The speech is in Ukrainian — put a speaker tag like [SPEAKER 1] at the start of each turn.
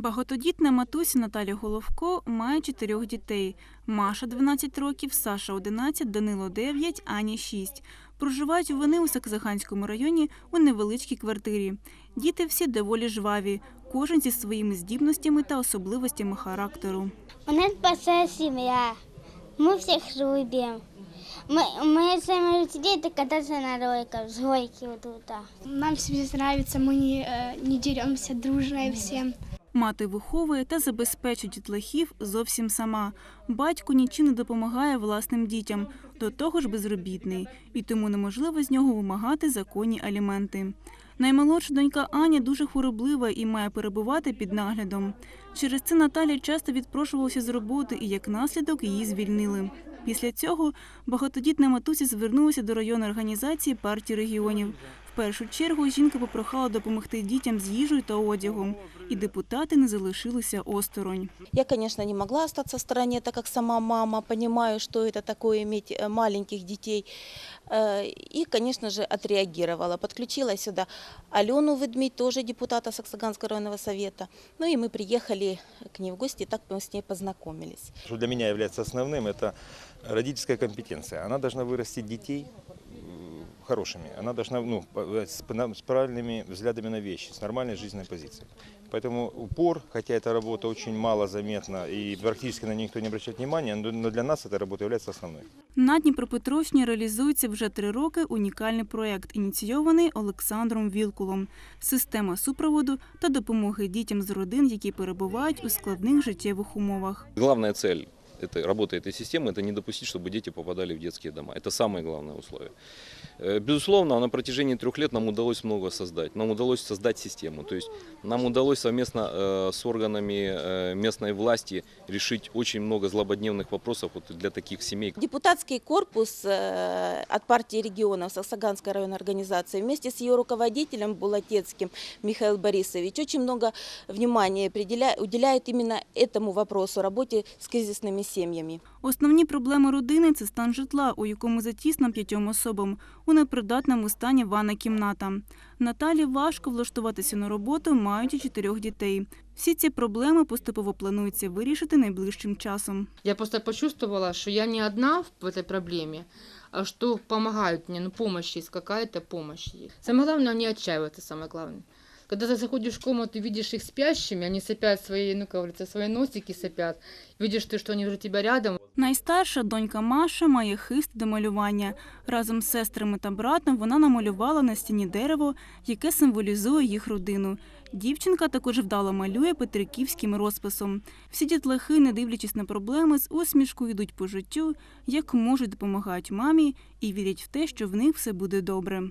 [SPEAKER 1] Багатодітна матуся Наталя Головко має чотирьох дітей. Маша 12 років, Саша 11, Данило 9, Аня 6. Проживають вони у Сакзаханському районі у невеличкій квартирі. Діти всі доволі жваві, кожен зі своїми здібностями та особливостями характеру.
[SPEAKER 2] У нас большая семья. Мы всех любим. Мы, мы самые любим это кататься на роликах, с горки вот тут. а.
[SPEAKER 3] Нам всем здесь нравится, мы не, э, не деремся, дружные все.
[SPEAKER 1] Мати виховує та забезпечує дітлахів зовсім сама. Батько нічим не допомагає власним дітям, до того ж безробітний, і тому неможливо з нього вимагати законні аліменти. Наймолодша донька Аня дуже хвороблива і має перебувати під наглядом. Через це Наталя часто відпрошувалася з роботи і як наслідок її звільнили. Після цього багатодітна матуся звернулася до районної організації партії регіонів. В першу чергу жінка попрохала допомогти дітям з їжею та одягом, і депутати не залишилися осторонь.
[SPEAKER 4] Я, конечно, не могла остаться в стороне, так как сама мама, понимаю, что это такое иметь э, маленьких детей. Э, И, конечно же, отреагировала. Подключила сюда Алену Ведмедь, тоже депутата Саксаганского районного совета. Ну и мы приехали к ней в гости, и так мы с ней познакомились.
[SPEAKER 5] Что для меня является основным, это родительская компетенция. Она должна вырастить детей м, хорошими. Она должна ну, по- с, пна- с правильными взглядами на вещи, с нормальной жизненной позицией. Поэтому упор, хотя эта работа очень мало заметна и практически на нее никто не обращает внимания, но но для нас эта работа является основной.
[SPEAKER 1] На Дніпропетровщині реалізується вже три роки унікальний проєкт, ініційований Олександром Вілкулом система супроводу та допомоги дітям з родин, які перебувають у складних життєвих умовах.
[SPEAKER 6] Главная цель этой, работы этой системы – это не допустить, чтобы дети попадали в детские дома. Это самое главное условие. Э, Безусловно, на протяжении трех лет нам удалось много создать. Нам удалось создать систему. То есть нам удалось совместно э, с органами э, местной власти решить очень много злободневных вопросов вот для таких семей.
[SPEAKER 4] Депутатский корпус от партии регионов Саксаганской районной организации вместе с ее руководителем Булатецким Михаил Борисович очень много внимания уделяет именно этому вопросу, работе с кризисными семьями.
[SPEAKER 1] Основні проблеми родини це стан житла, у якому затісно п'ятьом особам, у непридатному стані ванна кімната. Наталі важко влаштуватися на роботу, маючи чотирьох дітей. Всі ці проблеми поступово планується вирішити найближчим часом.
[SPEAKER 7] Я просто почувствовала, что я не одна в этой проблеме, а что помогают мне, ну помощь есть, какая-то помощь есть. Самое главное, не отчаиваться, самое главное. Когда ты заходишь в комнату, видишь их спящими, они сопят свои, ну, как говорится, свои носики сопят, видишь ты, что они уже у тебя рядом,
[SPEAKER 1] Найстарша донька Маша має хист до малювання. Разом з сестрами та братом вона намалювала на стіні дерево, яке символізує їх родину. Дівчинка також вдало малює петриківським розписом. Всі дітлахи, не дивлячись на проблеми, з усмішкою йдуть по життю, як можуть допомагають мамі і вірять в те, що в них все буде добре.